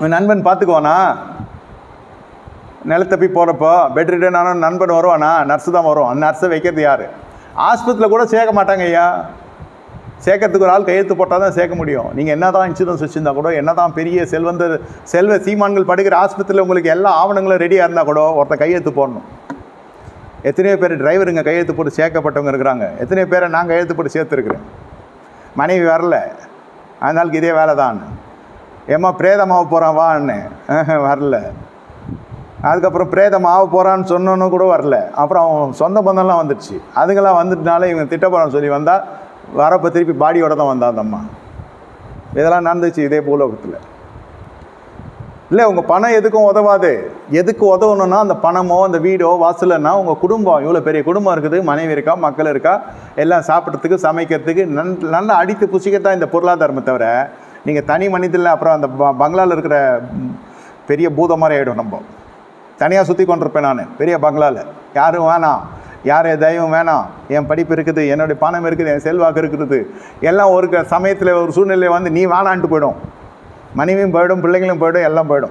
உன் நண்பன் பார்த்துக்குவானா? நிலத்தப்பி போகிறப்போ பெட் ரிட்டர்ன் ஆனால் நண்பன் வருவானா? நர்ஸு தான் வரும். அந்த நர்ஸை வைக்கிறது யார்? ஆஸ்பத்திரியில் கூட சேர்க்க மாட்டாங்க ஐயா. சேர்க்கறதுக்கு ஒரு ஆள் கையெழுத்து போட்டால் தான் சேர்க்க முடியும். நீங்கள் என்ன தான் இன்சூரன்ஸ் வச்சுருந்தா கூட என்ன தான் பெரிய செல்வந்தர் செல்வ சீமான்கள் படுக்கிற ஆஸ்பத்திரியில் உங்களுக்கு எல்லா ஆவணங்களும் ரெடியாக இருந்தால் கூட ஒருத்தன் கையெழுத்து போடணும். எத்தனையோ பேர் டிரைவருங்க கையெழுத்து போட்டு சேர்க்கப்பட்டவங்க இருக்கிறாங்க. எத்தனையோ பேரை நான் கையெழுத்து போட்டு சேர்த்துருக்குறேன். மனைவி வரல. அதனால இதே வேலை தான் ஏம்மா பிரேதமாக போகிறான் வான்னு. வரல. அதுக்கப்புறம் பிரேதம் ஆக போகிறான்னு சொன்னோன்னு கூட வரல. அப்புறம் அவன் சொந்த பந்தம்லாம் வந்துடுச்சு. அதுங்கெல்லாம் வந்துட்டனால இவங்க திட்டப்படம் சொல்லி வந்தால் வரப்போ திருப்பி பாடியோட தான் வந்தா அந்த அம்மா இதெல்லாம் நடந்துச்சு இதே பூலோகத்தில். இல்லை உங்கள் பணம் எதுக்கும் உதவாது. எதுக்கு உதவணும்னா அந்த பணமோ அந்த வீடோ வாசலைன்னா உங்கள் குடும்பம். இவ்வளோ பெரிய குடும்பம் இருக்குது. மனைவி இருக்கா மக்கள் இருக்கா? எல்லாம் சாப்பிட்றதுக்கு சமைக்கிறதுக்கு நன் நல்லா அடித்து புசிக்கத்தான் இந்த பொருளாதாரமே தவிர நீங்கள் தனி மனிதனில் அப்புறம் அந்த ப- பங்களாவில் இருக்கிற பெரிய பூதம் மாதிரி ஆகிடும் நம்ம. தனியாக சுற்றி கொண்டிருப்பேன் நான் பெரிய பங்களாவில் யாரும் வேணாம். யார் தெய்வம் வேணாம். என் படிப்பு இருக்குது என்னுடைய பணம் இருக்குது என் செல்வாக்கு இருக்குது. எல்லாம் ஒரு க- சமயத்தில் ஒரு சூழ்நிலை வந்து நீ வேணான்ட்டு போயிடும். மனைவியும் போயிடும் பிள்ளைங்களும் போயிடும் எல்லாம் போயிடும்.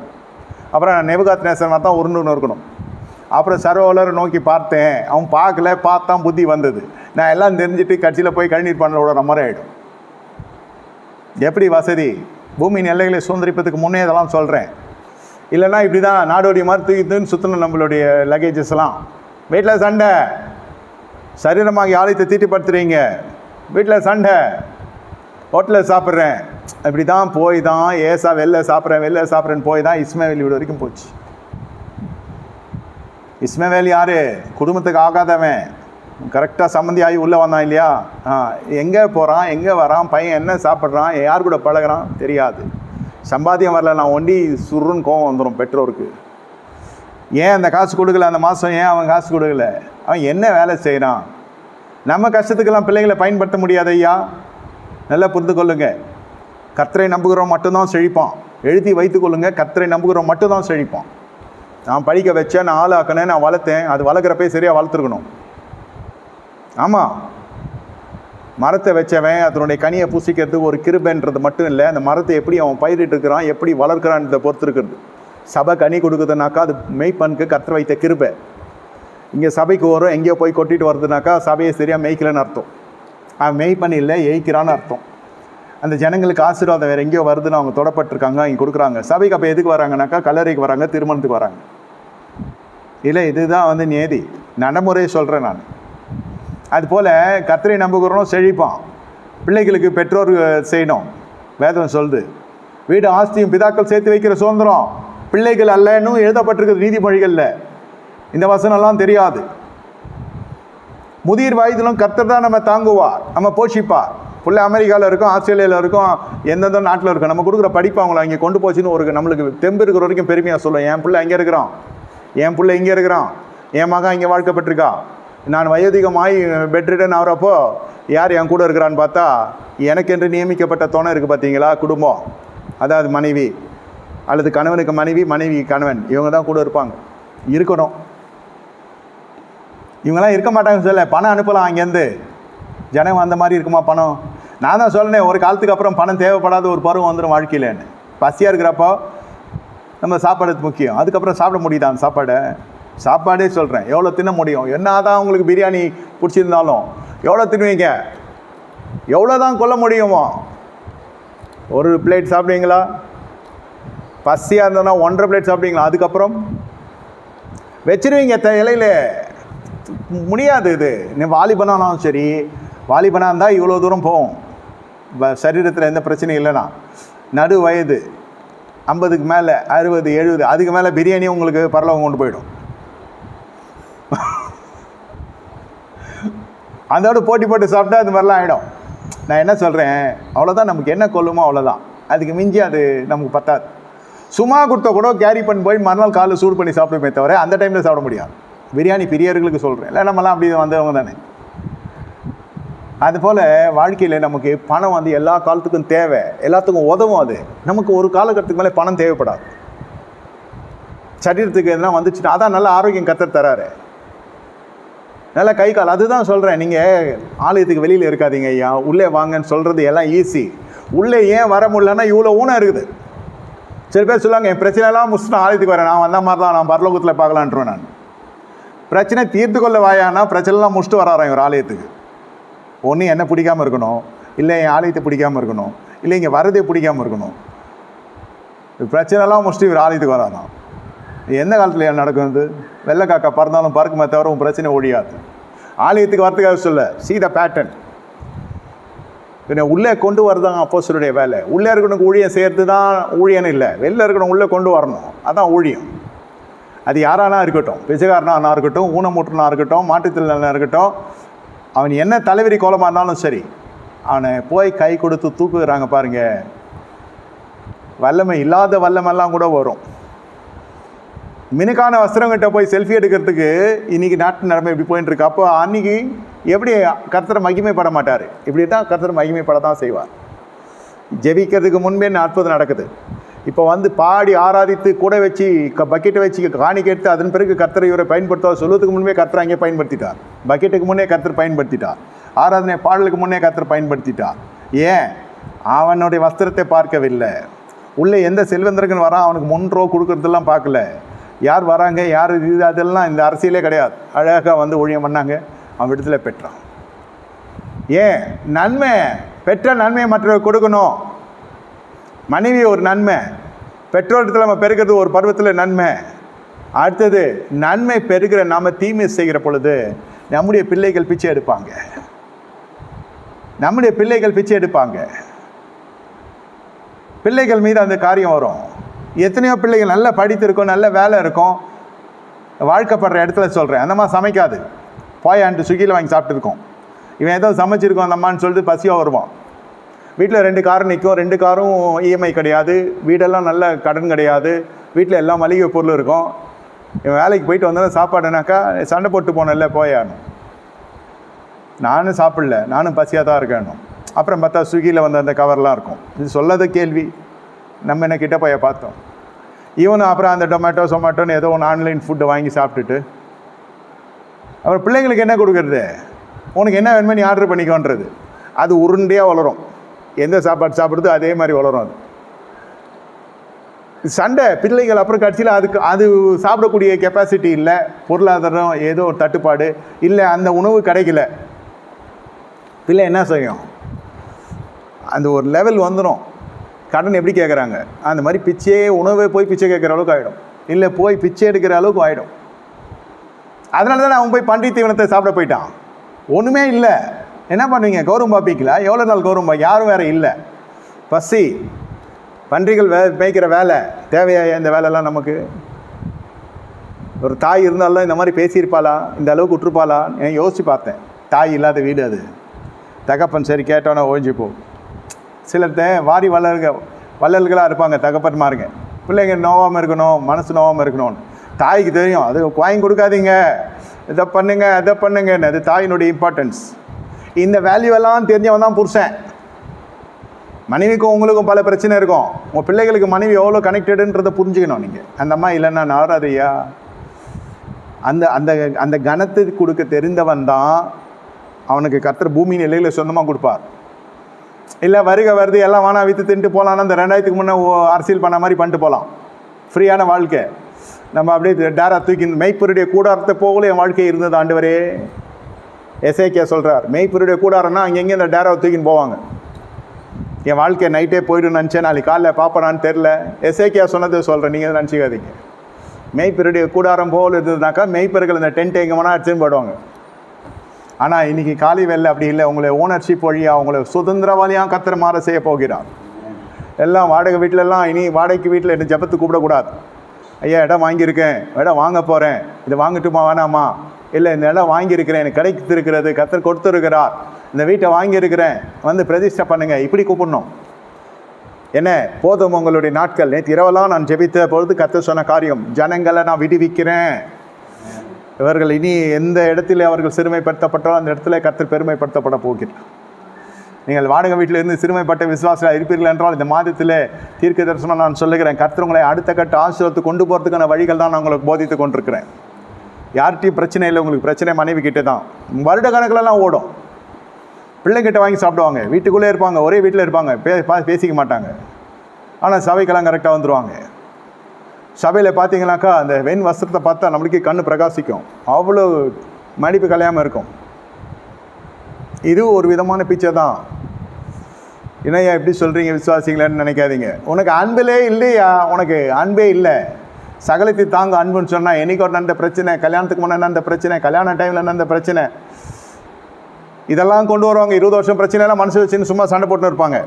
அப்புறம் நெபுகாத் நேசனாக தான் உருண்டுன்னு இருக்கணும். அப்புறம் சர்வலரை நோக்கி பார்த்தேன். அவன் பார்க்கல பார்த்தான் புத்தி வந்தது. நான் எல்லாம் தெரிஞ்சுட்டு கட்சியில் போய் கழிநீர் பண்ண விடுற மாதிரி ஆகிடும் எப்படி வசதி? பூமியின் எல்லைகளை சுதந்திரிப்பதுக்கு முன்னே இதெல்லாம் சொல்கிறேன் இல்லைன்னா இப்படி தான் நாடோடி மாதிரி தூக்கி தூக்கி சுற்றணும் நம்மளுடைய லக்கேஜஸ் எல்லாம். வீட்டில் சண்டை. சரீரமாக ஆலயத்தை தீட்டுப்படுத்துறீங்க. வீட்டில் சண்டை. ஹோட்டலில் சாப்பிட்றேன். இப்படி தான் போய் தான் ஏசா வெளில சாப்பிட்றேன் வெளில சாப்பிட்றேன்னு போய் தான் இஸ்மவேல் வீடு வரைக்கும் போச்சு. இஸ்மவேல் யார்? குடும்பத்துக்கு ஆகாதவன். கரெக்டாக சம்மந்தி ஆகி உள்ளே வந்தான் இல்லையா? ஆ எங்கே போகிறான் எங்கே வரான்? பையன் என்ன சாப்பிட்றான்? யார் கூட பழகுறான்? தெரியாது. சம்பாத்தியம் வரல நான் ஒண்டி சுருன்னு கோவம் வந்துடும் பெற்றோருக்கு. ஏன் அந்த காசு கொடுக்கல? அந்த மாதம் ஏன் அவன் காசு கொடுக்கல? அவன் என்ன வேலை செய்கிறான் நம்ம கஷ்டத்துக்கெல்லாம் பிள்ளைங்களை பயன்படுத்த முடியாது ஐயா. நல்லா புரிந்து கொள்ளுங்க. கர்த்தரை நம்புகிறோம் மட்டும்தான் செழிப்பான். எழுதி வைத்துக்கொள்ளுங்க கத்திரை நம்புகிறோம் மட்டும்தான் செழிப்பான். நான் படிக்க வச்சேன் நான் ஆளாக்கினேன் நான் வளர்த்தேன். அது வளர்க்குறப்பே சரியாக வளர்த்துருக்கணும். ஆமாம் மரத்தை வச்சவன் அதனுடைய கனியை பூசிக்கிறதுக்கு ஒரு கிருபைன்றது மட்டும் இல்லை அந்த மரத்தை எப்படி அவன் பயிரிட்டு இருக்கிறான் எப்படி வளர்க்குறான்றதை பொறுத்து இருக்கிறது. சபை கனி கொடுக்குதுனாக்கா அது மெய்ப்பனுக்கு கற்று வைத்த கிருபை. இங்கே சபைக்கு வரும் எங்கேயோ போய் கொட்டிட்டு வருதுனாக்கா சபையை சரியாக மேய்க்கலன்னு அர்த்தம். அவன் மெய்ப்பன் இல்லை ஏய்க்கிறான்னு அர்த்தம். அந்த ஜனங்களுக்கு ஆசீர்வாதம் வேறு எங்கேயோ வருதுன்னு அவங்க தொடப்பட்டிருக்காங்க இங்கே கொடுக்குறாங்க. சபைக்கு அப்போ எதுக்கு வராங்கனாக்கா கல்லறைக்கு வராங்க திருமணத்துக்கு வராங்க. இல்லை இதுதான் வந்து நேதி நடைமுறையை சொல்கிறேன் நான். அதுபோல் கர்த்தரை நம்புகிறோம் செழிப்பான். பிள்ளைகளுக்கு பெற்றோர் செய்யணும். வேதம் சொல்லுது. வீடு ஆஸ்தியும் பிதாக்கள் சேர்த்து வைக்கிற சுதந்திரம். பிள்ளைகள் அல்லன்னு எழுதப்பட்டிருக்கிற நீதிமொழிகளில். இந்த வசனம்லாம் தெரியாது. முதிர் வயதிலும் கர்த்தர் தான் நம்ம தாங்குவார். நம்ம போஷிப்பார். பிள்ளை அமெரிக்காவில் இருக்கும் ஆஸ்திரேலியாவில் இருக்கும் எந்தெந்த நாட்டில் இருக்கும் நம்ம கொடுக்குற படிப்பு அவங்கள அங்கே கொண்டு போச்சுன்னு ஒரு நம்மளுக்கு தெம்பு இருக்கிற வரைக்கும் பெருமையாக சொல்லுவோம் என் பிள்ளை அங்கே இருக்கிறான். என் பிள்ளை இங்கே இருக்கிறான். என் மகன் இங்கே வாழ்க்கப்பட்டிருக்கா நான் வயோதிகமாகி பெட்ரிடன் ஆகிறப்போ யார் என் கூட இருக்கிறான்னு பார்த்தா எனக்கென்று நியமிக்கப்பட்ட துணை இருக்குது பார்த்தீங்களா? குடும்பம். அதாவது மனைவி. அல்லது கணவனுக்கு மனைவி மனைவி கணவன். இவங்க தான் கூட இருப்பாங்க. இருக்கணும். இவங்கெல்லாம் இருக்க மாட்டாங்க சொல்ல பணம் அனுப்பலாம் அங்கேருந்து. ஜனம் அந்த மாதிரி இருக்குமா பணம்? நான் தான் சொல்லினேன் ஒரு காலத்துக்கு அப்புறம் பணம் தேவைப்படாத ஒரு பருவம் வந்துடும் வாழ்க்கையிலன்னு. பசியாக இருக்கிறப்போ நம்ம சாப்பாடு முக்கியம். அதுக்கப்புறம் சாப்பிட முடியுதா அந்த சாப்பாடை? சாப்பாடே சொல்கிறேன் எவ்வளோ தின்ன முடியும்? என்ன தான் உங்களுக்கு பிரியாணி பிடிச்சிருந்தாலும். எவ்வளோ தின்னுவீங்க? எவ்வளோ தான் கொல்ல முடியுமோ? ஒரு பிளேட் சாப்பிடுவீங்களா? பசியாக இருந்ததுன்னா ஒன்றரை பிளேட் சாப்பிடுவீங்களா? அதுக்கப்புறம்? வச்சிருவீங்க த இலையில. முடியாது இது. நீ வாலிபனாலும் சரி வாலிபனாக இருந்தால் இவ்வளோ தூரம் போகும். சரீரத்தில் எந்த பிரச்சனையும் இல்லைனா நடு வயது ஐம்பதுக்கு மேலே அறுபது எழுபது அதுக்கு மேலே பிரியாணி உங்களுக்கு பரலவங்க கொண்டு போயிடும். அதோட போட்டி போட்டு சாப்பிட்டா அது மாதிரிலாம் ஆகிடும் நான் என்ன சொல்கிறேன் அவ்வளோதான் நமக்கு என்ன கொள்ளுமோ அவ்வளோதான் அதுக்கு மிஞ்சி அது நமக்கு பத்தாது. சும்மா கொடுத்த கூட கேரி பண்ணி போய் மறுநாள் காலையில் சூடு பண்ணி சாப்பிடுமே தவிர அந்த டைமில் சாப்பிட முடியாது. பிரியாணி பிரியர்களுக்கு சொல்கிறேன் இல்லை நம்மலாம் அப்படி வந்தவங்க தானே. அதுபோல் வாழ்க்கையில் நமக்கு பணம் வந்து எல்லா காலத்துக்கும் தேவை. எல்லாத்துக்கும் உதவும் அது. நமக்கு ஒரு காலகட்டத்துக்கு மேலே பணம் தேவைப்படாது. சரீரத்துக்கு எதுனா வந்துச்சுன்னா அதான் நல்ல ஆரோக்கியம் கத்தர் தராரு. நல்ல கை கால். அதுதான் சொல்கிறேன் நீங்கள் ஆலயத்துக்கு வெளியில் இருக்காதீங்க ஐயா. உள்ளே வாங்கன்னு சொல்கிறது எல்லாம் ஈஸி உள்ளே ஏன் வர முடியலன்னா இவ்வளோ ஊனம் இருக்குது. சில பேர் சொல்லுவாங்க என் பிரச்சனைலாம் முடிச்சுட்டு நான் ஆலயத்துக்கு வரேன். நான் வந்த மாதிரி தான். நான் பரலோகத்தில் பார்க்கலான்ட்டுருவேன் நான். பிரச்சனை தீர்த்து கொள்ள வாயானா பிரச்சனைலாம் முடிச்சுட்டு வராராம் இவர் ஆலயத்துக்கு? ஒன்று என்ன பிடிக்காமல் இருக்கணும். இல்லை என் ஆலயத்தை பிடிக்காமல் இருக்கணும். இல்லை இங்கே வரதே பிடிக்காமல் இருக்கணும். பிரச்சனைலாம் முடிச்சுட்டு இவர் ஆலயத்துக்கு வராராம். எந்த காலத்தில் என்ன நடக்கும் இது? வெள்ளைக்காக்கா பறந்தாலும் பறக்குமே தவிர உன் பிரச்சனை ஒழியாது. ஆலயத்துக்கு வரத்துக்காக சொல்ல சீ த பேட்டர்ன் பின்ன உள்ளே கொண்டு வரதான் அப்போசருடைய வேலை. உள்ளே இருக்கணும் ஊழியம் செய்கிறது தான் ஊழியன்னு இல்லை. வெளில இருக்கணும் உள்ளே கொண்டு வரணும். அதான் ஊழியம். அது யாரானா இருக்கட்டும். பிச்சைக்காரனா இருக்கட்டும் ஊனமுற்றனா இருக்கட்டும் மாற்றுத்திறனாக இருக்கட்டும் அவன் என்ன தலைவரி கோலமாக இருந்தாலும் சரி அவனை போய் கை கொடுத்து தூக்குகிறாங்க பாருங்கள் வல்லமை இல்லாத வல்லமெல்லாம் கூட வரும். மினுக்கான வஸ்திரங்கிட்ட போய் செல்ஃபி எடுக்கிறதுக்கு இன்றைக்கி நாட்டு நிலைமை இப்படி போயின்னு இருக்கு அப்போ அன்னைக்கு எப்படி கர்த்தரை மகிமைப்பட மாட்டார்? இப்படி தான் கர்த்தர் மகிமைப்பட தான் செய்வார். ஜெபிக்கிறதுக்கு முன்பே அற்புதம் நடக்குது. இப்போ வந்து பாடி ஆராதித்து கூட வச்சு க பக்கெட்டை வச்சு காணிக்க எடுத்து அதன் பிறகு கர்த்தரை இவரை பயன்படுத்த சொல்லுவதுக்கு முன்பே கர்த்தர் அங்கே பயன்படுத்திட்டார். பக்கெட்டுக்கு முன்னே கர்த்தர் பயன்படுத்திட்டார். ஆராதனை பாடலுக்கு முன்னே கர்த்தர் பயன்படுத்திட்டார். ஏன்? அவனுடைய வஸ்திரத்தை பார்க்கவில்லை. உள்ளே எந்த செல்வந்தர்கள் வரான்? அவனுக்கு முன் ரூபா கொடுக்கறதெல்லாம் பார்க்கல. யார் வராங்க யார் இது அதெல்லாம் இந்த அரசியலே கிடையாது. அழகாக வந்து ஊழியம் பண்ணாங்க. அவன் விடுதலை பெற்றான். ஏன்? நன்மை பெற்ற நன்மையை மற்றவர்கள் கொடுக்கணும். மனைவி ஒரு நன்மை பெற்றோரத்தில் நம்ம பெருக்கிறது ஒரு பருவத்தில் நன்மை. அடுத்தது நன்மை பெருகிற நாம தீமை செய்கிற பொழுது நம்முடைய பிள்ளைகள் பிச்சை எடுப்பாங்க. நம்முடைய பிள்ளைகள் பிச்சை எடுப்பாங்க. பிள்ளைகள் மீது அந்த காரியம் வரும். எத்தனையோ பிள்ளைகள் நல்லா படித்திருக்கோம் நல்ல வேலை இருக்கும். வாழ்க்கைப்படுற இடத்துல சொல்கிறேன் அந்த மாதிரி சமைக்காது. போயான்ட்டு ஸ்விக்கியில் வாங்கி சாப்பிட்டுருக்கோம். இவன் ஏதோ சமைச்சிருக்கோம் அந்த அம்மான்னு சொல்லிட்டு பசியாக வருவான். வீட்டில் ரெண்டு காரும் நிற்கும் ரெண்டு காரும் இஎம்ஐ கிடையாது. வீடெல்லாம் நல்ல கடன் கிடையாது. வீட்டில் எல்லாம் மளிகை பொருள் இருக்கும். இவன் வேலைக்கு போயிட்டு வந்தாலும் சாப்பாடுனாக்கா சண்டை போட்டு போனேன்ல போயானும் நானும் சாப்பிடல. நானும் பசியாக தான் இருக்கணும் அப்புறம் பார்த்தா ஸ்விக்கியில் வந்த அந்த கவர்லாம் இருக்கும். இது சொல்லாத கேள்வி. நம்ம என்ன கிட்ட போய் பார்த்தோம். இவனும் அப்புறம் அந்த டொமேட்டோ சொமேட்டோன்னு ஏதோ ஒன்று ஆன்லைன் ஃபுட்டு வாங்கி சாப்பிட்டுட்டு அப்புறம் பிள்ளைங்களுக்கு என்ன கொடுக்குறது? உனக்கு என்ன வேணுமோ நீ ஆர்டர் பண்ணிக்கோன்றது. அது உருண்டையாக வளரும். எந்த சாப்பாடு சாப்பிடுதோ அதே மாதிரி வளரும் அது. சண்டை பிள்ளைகள் அப்புறம் கட்சியில் அதுக்கு அது சாப்பிடக்கூடிய கெப்பாசிட்டி இல்லை பொருளாதாரம் ஏதோ ஒரு தட்டுப்பாடு இல்லை அந்த உணவு கிடைக்கல. பிள்ளை என்ன செய்யும்? அந்த ஒரு லெவல் வந்துடும் கடன் எப்படி கேட்குறாங்க அந்த மாதிரி பிச்சையே உணவே போய் பிச்சை கேட்குற அளவுக்கு ஆகிடும் இல்லை போய் பிச்சை எடுக்கிற அளவுக்கு ஆகிடும் அதனால தான் அவன் போய் பண்டி தீவனத்தை சாப்பிட போயிட்டான். ஒன்றுமே இல்லை. என்ன பண்ணுவீங்க? கௌரவம் பார்ப்பீங்களா எவ்வளோ நாள் கௌரவம் யாரும் வேறு இல்லை. பசி. பன்றிகள் வே மேய்க்கிற வேலை. தேவையா இந்த வேலைலாம் நமக்கு? ஒரு தாய் இருந்தாலும் இந்த மாதிரி பேசியிருப்பாளா? இந்த அளவுக்கு விட்டுருப்பாளா? நான் யோசித்து பார்த்தேன். தாய் இல்லாத வீடு அது. தகப்பன் சரி கேட்டோன்னே ஒழிஞ்சு போ சிலர்த்த வாரி வளர்க வள்ளல்களாக இருப்பாங்க தகப்பன்மாருங்க பிள்ளைங்க நோவாமல் இருக்கணும் மனசு நோவாமல் இருக்கணும்னு. தாய்க்கு தெரியும் அது வாங்கி கொடுக்காதீங்க. இதை பண்ணுங்க அதை பண்ணுங்கன்னு அது தாயினுடைய இம்பார்ட்டன்ஸ் இந்த வேல்யூ எல்லாம் தெரிஞ்சவன் தான் புருஷன். மனைவிக்கும் உங்களுக்கும் பல பிரச்சனை இருக்கும். உங்கள் பிள்ளைகளுக்கு மனைவி எவ்வளோ கனெக்டடுன்றதை புரிஞ்சுக்கணும் நீங்கள் அந்த அம்மா இல்லைன்னா நாராதையா அந்த அந்த அந்த கணத்தை கொடுக்க தெரிந்தவன் தான் அவனுக்கு கத்துற பூமி நிலையில் சொந்தமாக கொடுப்பார். இல்லை வருக வருது எல்லாம் வானா விற்று தின்ட்டு போகலான்னு அந்த ரெண்டாயிரத்துக்கு முன்னே அரசியல் பண்ண மாதிரி பண்ணிட்டு போகலாம் ஃப்ரீயான வாழ்க்கை. நம்ம அப்படியே டேரா தூக்கி மெய்ப்பொருடைய கூடாரத்தை போகல என் வாழ்க்கை இருந்தது ஆண்டவரே. எஸ்ஐகே சொல்கிறார் மெய்ப்பொருடைய கூடாரம்னா அங்கங்கே இந்த டேராவை தூக்கின்னு போவாங்க. என் வாழ்க்கை நைட்டே போய்டும் நினச்சேன் நாளைக்கு காலைல பார்ப்பனான்னு தெரில எஸ்ஐகே சொன்னதை சொல்கிறேன் நீங்கள் நினச்சிக்காதீங்க. மெய்ப்பெருடைய கூடாரம் போகல இருந்ததுனாக்கா மெய்ப்பெருகள் இந்த டென்ட் எங்கே வேணால் எடுத்துன்னு போயிடுவாங்க. ஆனால் இன்னைக்கு காலி வேலை அப்படி இல்லை. உங்களை ஓனர்ஷிப் வழியாக உங்களை சுதந்திரவாளியாக கத்திர மாற செய்ய போகிறார். எல்லாம் வாடகை வீட்டிலலாம் இனி வாடகைக்கு வீட்டில் என்ன ஜபத்து கூப்பிடக்கூடாது. ஐயா இடம் வாங்கியிருக்கேன். இடம் வாங்க போகிறேன் இதை வாங்கட்டுமா வேணாமா? இல்லை இந்த இடம் வாங்கியிருக்கிறேன். எனக்கு கிடைத்திருக்கிறது. கத்தர் கொடுத்துருக்கிறார். இந்த வீட்டை வாங்கியிருக்கிறேன். வந்து பிரதிஷ்டை பண்ணுங்கள் இப்படி கூப்பிடணும். என்ன? போதும் உங்களுடைய நாட்கள். நேற்று இரவெல்லாம் நான் ஜெபித்த பொழுது கற்று சொன்ன காரியம் ஜனங்களை நான் விடுவிக்கிறேன். இவர்கள் இனி எந்த இடத்துல அவர்கள் சிறுமைப்படுத்தப்பட்டாலும் அந்த இடத்துல கத்தர் பெருமைப்படுத்தப்பட போகிறார். நீங்கள் வாடகை வீட்டில் இருந்து சிறுமைப்பட்ட விசுவாசிகளாக இருப்பீர்கள் என்றால் இந்த மாதத்தில் தீர்க்க தரிசனம் நான் சொல்லுகிறேன். கர்த்தவங்களை அடுத்த கட்ட ஆசிரியத்து கொண்டு போகிறதுக்கான வழிகள் தான் நான் உங்களுக்கு போதித்து கொண்டிருக்கிறேன். யார்கிட்டையும் பிரச்சனை இல்லை உங்களுக்கு பிரச்சனை மனைவி கிட்டே தான். வருட கணக்கிலலாம் ஓடும். பிள்ளைங்கிட்ட வாங்கி சாப்பிடுவாங்க. வீட்டுக்குள்ளே இருப்பாங்க ஒரே வீட்டில் இருப்பாங்க. பே பா- பேசிக்க மாட்டாங்க. ஆனால் சபைக்கெல்லாம் கரெக்டாக வந்துடுவாங்க சபையில் பார்த்தீங்கன்னாக்கா அந்த வெண் வஸ்திரத்தை பார்த்தா நம்மளுக்கே கண்ணு பிரகாசிக்கும். அவ்வளோ மடிப்பு கலையாமல் இருக்கும். இது ஒரு விதமான பிச்சை தான். என்னய்யா எப்படி சொல்கிறீங்க விசுவாசிங்களேன்னு நினைக்காதீங்க. உனக்கு அன்பிலே இல்லையா? உனக்கு அன்பே இல்லை. சகலத்தை தாங்க அன்புன்னு சொன்னால் என்றைக்கு ஒரு நடந்த பிரச்சனை கல்யாணத்துக்கு முன்னே நடந்த பிரச்சனை கல்யாண டைமில் நடந்த பிரச்சனை. இதெல்லாம் கொண்டு வருவாங்க. இருபது வருஷம் பிரச்சனைலாம் மனசு வச்சுன்னு சும்மா சண்டை போட்டுன்னு இருப்பாங்க.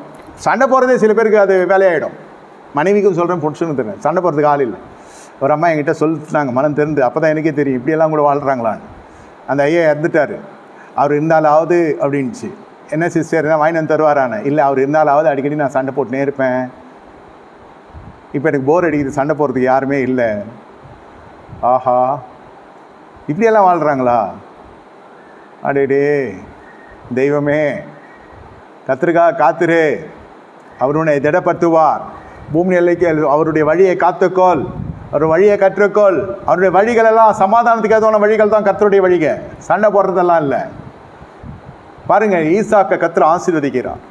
சண்டை போகிறதே சில பேருக்கு அது வேலையாயிடும். மனைவிக்கும் சொல்கிறேன் புருஷனும் தெரியும். சண்டை போகிறதுக்கு ஆள் இல்லை. ஒரு அம்மா என்கிட்ட சொல்லிட்டாங்க மனம் தெரிந்து. அப்போ தான் எனக்கே தெரியும் இப்படியெல்லாம் கூட வாழ்கிறாங்களான்னு அந்த ஐயா இறந்துட்டார். அவர் இருந்தாலாவது அப்படின்ச்சு என்ன சிஸ்டர் தான் வாங்கி வந்து தருவாரான இல்லை அவர் இருந்தாலாவது அடிக்கடி நான் சண்டை போட்டுனே இருப்பேன். இப்போ எனக்கு போர் அடிக்குது சண்டை போகிறதுக்கு யாருமே இல்லை. ஆஹா. இப்படியெல்லாம் வாழ்கிறாங்களா அடேடே தெய்வமே கத்திரிக்கா காத்துரு. அவர் உன்னை திடப்படுத்துவார். பூமி எல்லைக்கு அவருடைய வழியை காத்துக்கோள். அவர் வழியை கற்றுக்கோள். அவருடைய வழிகள் எல்லாம் சமாதானத்துக்கு ஏதோன வழிகள் தான் கத்தருடைய வழிக. சண்டை போடுறதெல்லாம் இல்லை. பாருங்கள் ஈசாக்க கத்திர ஆசீர்வதிக்கிறார்.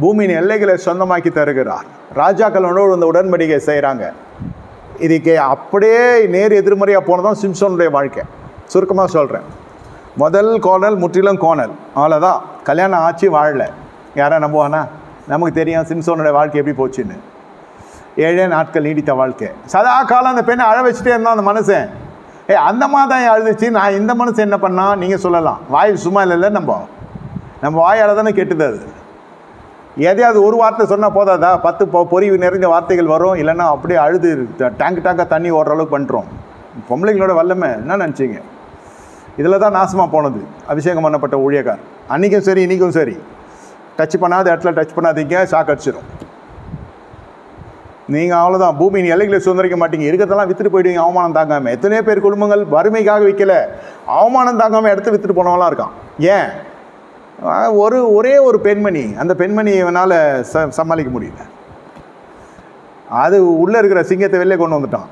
பூமியின் எல்லைகளை சொந்தமாக்கி தருகிறார். ராஜாக்களோடு இந்த உடன்படிக்கை செய்கிறாங்க இதுக்கு அப்படியே நேர் எதிர்மறையாக போனதான் சிம்சோனுடைய வாழ்க்கை. சுருக்கமாக சொல்கிறேன் முதல் கோணல் முற்றிலும் கோணல். அவ்வளோதான் கல்யாணம் ஆச்சு வாழலை. யாரா நம்புவானா? நமக்கு தெரியும் சிம்சோனுடைய வாழ்க்கை எப்படி போச்சுன்னு. ஏழே நாட்கள் நீடித்த வாழ்க்கை. சதா காலம் அந்த பெண்ணை அழ வச்சுட்டே இருந்தான் அந்த மனுஷன். ஏ அந்த மாதிரி அழுதுச்சு. நான் இந்த மனுஷன் என்ன பண்ணால் நீங்கள் சொல்லலாம். வாய் சும்மா இல்லைல்ல நம்ம. நம்ம வாயால் தானே கெட்டுது அது. எதையாவது ஒரு வார்த்தை சொன்னால் போதாதா? பத்து பொ பொறிவு நிறைந்த வார்த்தைகள் வரும். இல்லைன்னா அப்படியே அழுது டேங்க் டேங்காக தண்ணி ஓடுற அளவுக்கு பண்ணுறோம் பொம்பளைங்களோட வல்லமை என்ன நினச்சிங்க? இதில் தான் நாசமாக போனது. அபிஷேகம் பண்ணப்பட்ட ஊழியக்கார். அன்றைக்கும் சரி இன்றைக்கும் சரி. டச் பண்ணாத இடத்துல டச் பண்ணாதீங்க. ஷாக் அடிச்சிடும் நீங்கள் அவ்வளோதான் பூமியின் எல்லைகளை சுதந்திரிக்க மாட்டீங்க. இருக்கிறதெல்லாம் வித்துட்டு போயிடுவீங்க அவமானம் தாங்காமல் எத்தனையோ பேர் குடும்பங்கள் வறுமைக்காக விற்கல அவமானம் தாங்காமல் எடுத்து வித்துட்டு போனவெல்லாம் இருக்கான். ஏன்? ஒரு ஒரே ஒரு பெண்மணி. அந்த பெண்மணியை இவனால் ச சமாளிக்க முடியல. அது உள்ளே இருக்கிற சிங்கத்தை வெளியே கொண்டு வந்துட்டான்.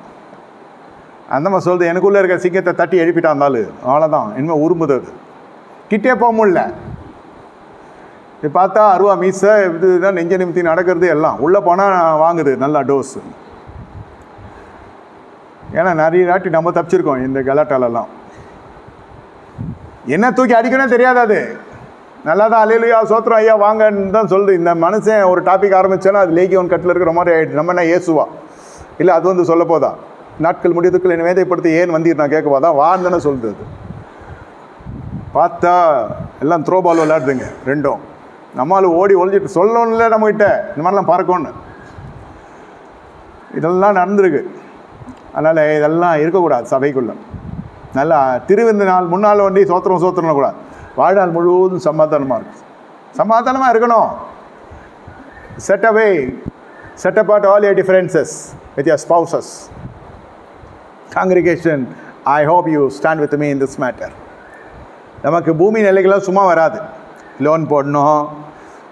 அந்த மாதிரி சொல்லுது எனக்குள்ளே இருக்கிற சிங்கத்தை தட்டி எழுப்பிட்டான் இருந்தாலும் அவ்வளோதான் இனிமேல் உரும்புது கிட்டே போக முடியல. இது பார்த்தா அருவா மீசை இதுதான் நெஞ்ச நிமித்தி நடக்கிறது எல்லாம். உள்ளே போனால் வாங்குது நல்லா டோஸு. ஏன்னா நிறைய நாட்டி நம்ம தப்பிச்சிருக்கோம் இந்த கலாட்டாலெல்லாம். என்ன தூக்கி அடிக்கணும் தெரியாது அது. நல்லா தான் அலையிலையா சோத்திரம் ஐயா வாங்கன்னு தான் சொல்லுது. இந்த மனுஷன் ஒரு டாபிக் ஆரம்பிச்சேன்னா அது லேகியோன் கட்டில் இருக்கிற மாதிரி ஆயிடுச்சு நம்ம என்ன ஏசுவா? இல்லை அது வந்து சொல்ல போதா? நாட்கள் முடியதுக்குள்ள என்னை வேதைப்படுத்தி ஏன் வந்தீர் நான் கேட்க போதா? வான்னு தானே சொல்லுது பார்த்தா எல்லாம் த்ரோ பால் விளையாடுதுங்க ரெண்டும். நம்மளால் ஓடி ஒழிஞ்சிட்டு சொல்லணும்ல நம்மகிட்ட. இந்த மாதிரிலாம் பறக்கணும்னு இதெல்லாம் நடந்திருக்கு. அதனால் இதெல்லாம் இருக்கக்கூடாது சபைக்குள்ள. நல்லா திருவிந்த நாள் முன்னால் வண்டி சோத்திரம் சோத்திரம் கூடாது வாழ்நாள் முழுவதும் சமாதானமாக இருக்கும். சமாதானமாக இருக்கணும். Set away set apart all a differences with your spouses congregation I hope you stand with me in this matter நமக்கு பூமி நிலைகள்லாம் சும்மா வராது. லோன் போடணும்.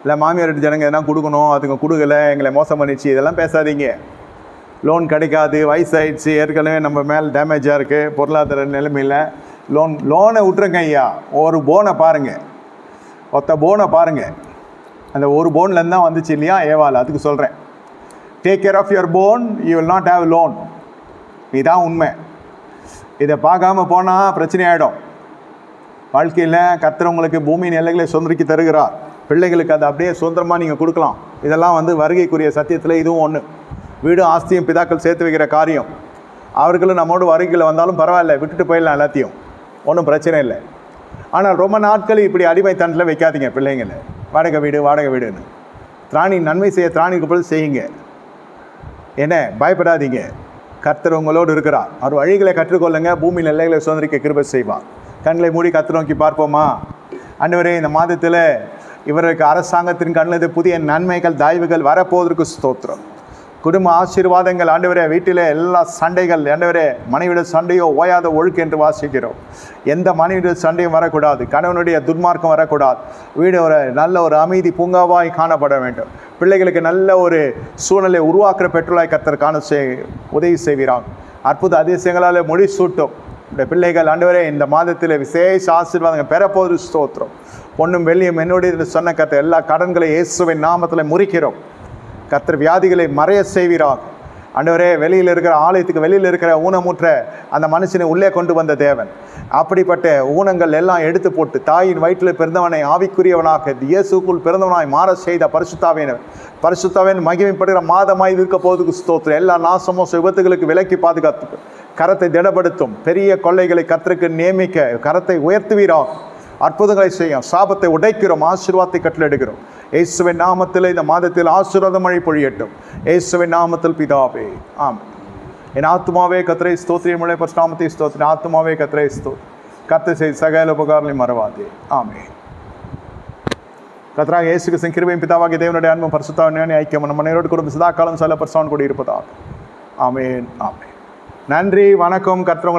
இல்லை மாமியார் வீட்டு ஜனங்க எதனா கொடுக்கணும் அதுங்க கொடுக்கல எங்களை மோசம் பண்ணிச்சு இதெல்லாம் பேசாதீங்க. லோன் கிடைக்காது வயசாயிடுச்சு ஏற்கனவே நம்ம மேலே டேமேஜாக இருக்குது பொருளாதார நிலைமையில் லோன் லோனை விட்டுருங்க ஐயா. ஒரு போனை பாருங்கள் ஒத்த போனை பாருங்கள் அந்த ஒரு போன்லேருந்து தான் வந்துச்சு இல்லையா ஏவால் அதுக்கு சொல்கிறேன் take care of your phone you will not have loan இதுதான் உண்மை. இதை பார்க்காம போனால் பிரச்சனை ஆகிடும் வாழ்க்கையில் கத்துறவங்களுக்கு பூமியின் எல்லைகளை சுதந்திரிக்க தருகிறார். பிள்ளைகளுக்கு அதை அப்படியே சுதந்திரமாக நீங்கள் கொடுக்கலாம். இதெல்லாம் வந்து வருகைக்குரிய சத்தியத்தில் இதுவும் ஒன்று வீடும் ஆஸ்தியும் பிதாக்கள் சேர்த்து வைக்கிற காரியம். அவர்களும் நம்மோடு வருகையில் வந்தாலும் பரவாயில்ல விட்டுட்டு போயிடலாம் எல்லாத்தையும். ஒன்றும் பிரச்சனை இல்லை. ஆனால் ரொம்ப நாட்கள் இப்படி அடிமை தண்டில் வைக்காதீங்க பிள்ளைங்களை. வாடகை வீடு வாடகை வீடுன்னு. திராணி நன்மை செய்ய திராணிக்கு பொழுது செய்யுங்க. என்ன? பயப்படாதீங்க. கர்த்தர் உங்களோடு இருக்கிறார். அவர் வழிகளை கற்றுக்கொள்ளுங்க. பூமியில் எல்லைகளை சுதந்திரிக்க கிருபை செய்வார். கண்களை மூடி கத்து நோக்கி பார்ப்போமா? அன்றுவரே இந்த மாதத்தில் இவருக்கு அரசாங்கத்தின் கண்ணில் புதிய நன்மைகள் தயவுகள் வரப்போவதற்கு ஸ்தோத்திரம். குடும்ப ஆசீர்வாதங்கள் ஆண்டவரே வீட்டிலே எல்லா சண்டைகள் ஆண்டவரே மனைவிட சண்டையோ ஓயாத ஒழுக்கு என்று வாசிக்கிறோம். எந்த மனைவிட சண்டையும் வரக்கூடாது கணவனுடைய துன்மார்க்கம் வரக்கூடாது. வீடு ஒரு நல்ல ஒரு அமைதி பூங்காவாய் காணப்பட வேண்டும். பிள்ளைகளுக்கு நல்ல ஒரு சூழ்நிலை உருவாக்குற பெற்றோராய் கத்தர் காண செய் உதவி செய்கிறான் அற்புத அதிசயங்களால் மொழி சூட்டும் இந்த பிள்ளைகள் ஆண்டவரே இந்த மாதத்தில் விசேஷ ஆசீர்வாதங்கள் பெறப்போது ஸ்தோத்திரம். பொண்ணும் வெள்ளியும் என்னுடைய சொன்ன கத்தை எல்லா கடன்களை இயேசுவின் நாமத்தில் முறிக்கிறோம். கர்த்தர் வியாதிகளை மறைய செய்வீராக. ஆண்டவரே வெளியில் இருக்கிற ஆலயத்துக்கு வெளியில் இருக்கிற ஊனமுற்ற அந்த மனுஷனை உள்ளே கொண்டு வந்த தேவன். அப்படிப்பட்ட ஊனங்கள் எல்லாம் எடுத்து போட்டு தாயின் வயிற்றில் பிறந்தவனை ஆவிக்குரியவனாக இயேசுக்குள் பிறந்தவனாய் மாற செய்த பரிசுத்தாவின் பரிசுத்தாவின் மகிமைப்படுகிற மாதமாய் இருக்க போதுக்கு ஸ்தோத்திரம். எல்லா நாசமும் விபத்துகளுக்கு விலக்கி பாதுகாத்து கரத்தை திடப்படுத்தும். பெரிய கொள்ளைகளை கத்திற்கு நியமிக்க கரத்தை உயர்த்துவீராகும் அற்புதங்களை செய்யும். சாபத்தை உடைக்கிறோம் ஆசீர்வாதத்தை கட்டளெடுக்கிறோம் இயேசுவின் நாமத்தில் இந்த மாதத்தில் ஆசீர்வாத மழை பொழியட்டும். இயேசுவின் நாமத்தில் பிதாவே ஆம் என் ஆத்மாவே கத்திரை ஸ்தோத்திரியம் மழை பரிசுநாமத்தை ஸ்தோத்திரி. ஆத்மாவே கத்திரை ஸ்தோ கத்தை செய் சகல உபகாரங்களை மறவாதே. ஆமே கத்ராக இயேசுக்கு கிறிஸ்துவின் கிருபையும் பிதாவாகிய தேவனுடைய அன்பும் பரிசுத்தாவின் ஐக்கியம் நம்ம நேரோடு குடும்ப சதா காலம் சில பரிசுத்தான் கூட இருப்பதாக ஆமேன் ஆமேன். நன்றி வணக்கம். கர்த்தவங்களை